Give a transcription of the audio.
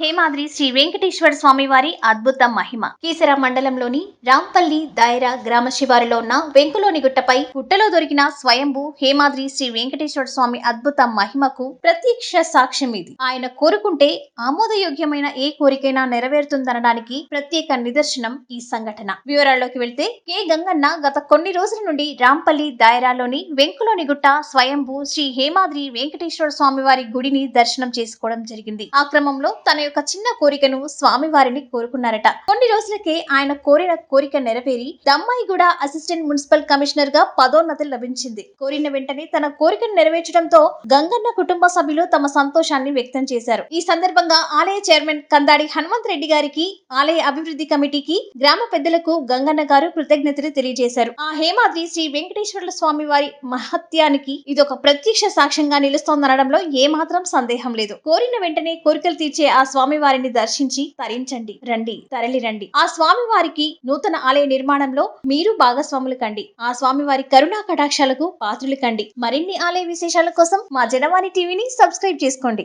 హేమాద్రి శ్రీ వెంకటేశ్వర స్వామి వారి అద్భుత మహిమ. కీసర మండలంలోని రాంపల్లి దాయరా గ్రామ శివారులో ఉన్న వెంకులోని గుట్టపై గుట్టలో దొరికిన స్వయంభూ హేమాద్రి శ్రీ వెంకటేశ్వర స్వామి అద్భుత మహిమకు ప్రత్యక్ష సాక్ష్యం ఇది. ఆయన కోరుకుంటే ఆమోదయోగ్యమైన ఏ కోరికైనా నెరవేరుతుందనడానికి ప్రత్యేక నిదర్శనం ఈ సంఘటన. వివరాల్లోకి వెళ్తే కె. గంగన్న గత కొన్ని రోజుల నుండి రాంపల్లి దాయరాలోని వెంకులోని గుట్ట స్వయంభూ శ్రీ హేమాద్రి వెంకటేశ్వర స్వామి వారి గుడిని దర్శనం చేసుకోవడం జరిగింది. ఆ క్రమంలో తన యొక్క చిన్న కోరికను స్వామి వారిని కోరుకున్నారట. కొన్ని రోజులకే ఆయన కోరిన కోరిక నెరవేరి దమ్మాయిగూడ అసిస్టెంట్ మున్సిపల్ కమిషనర్గా పదోన్నతి లభించింది. కోరిన వెంటనే తన కోరికను నెరవేర్చడంతో గంగన్న కుటుంబ సభ్యులు తమ సంతోషాన్ని వ్యక్తం చేశారు. ఈ సందర్భంగా ఆలయ చైర్మన్ కందాడి హనుమంత్ రెడ్డి గారికి ఆలయ అభివృద్ధి కమిటీకి గ్రామ పెద్దలకు గంగన్న గారు కృతజ్ఞతలు తెలియజేశారు. ఆ హేమాద్రి శ్రీ వెంకటేశ్వర స్వామి వారి మహత్యానికి ఇదొక ప్రత్యక్ష సాక్ష్యంగా నిలుస్తోందనడంలో ఏమాత్రం సందేహం లేదు. కోరిన వెంటనే కోరికలు తీర్చే ఆ స్వామి వారిని దర్శించి తరించండి. రండి తరలి రండి. ఆ స్వామి వారికి నూతన ఆలయ నిర్మాణంలో మీరు భాగస్వాములు కండి. ఆ స్వామి వారి కరుణా కటాక్షాలకు పాత్రులు కండి. మరిన్ని ఆలయ విశేషాల కోసం మా జనవాణి టీవీని సబ్స్క్రైబ్ చేసుకోండి.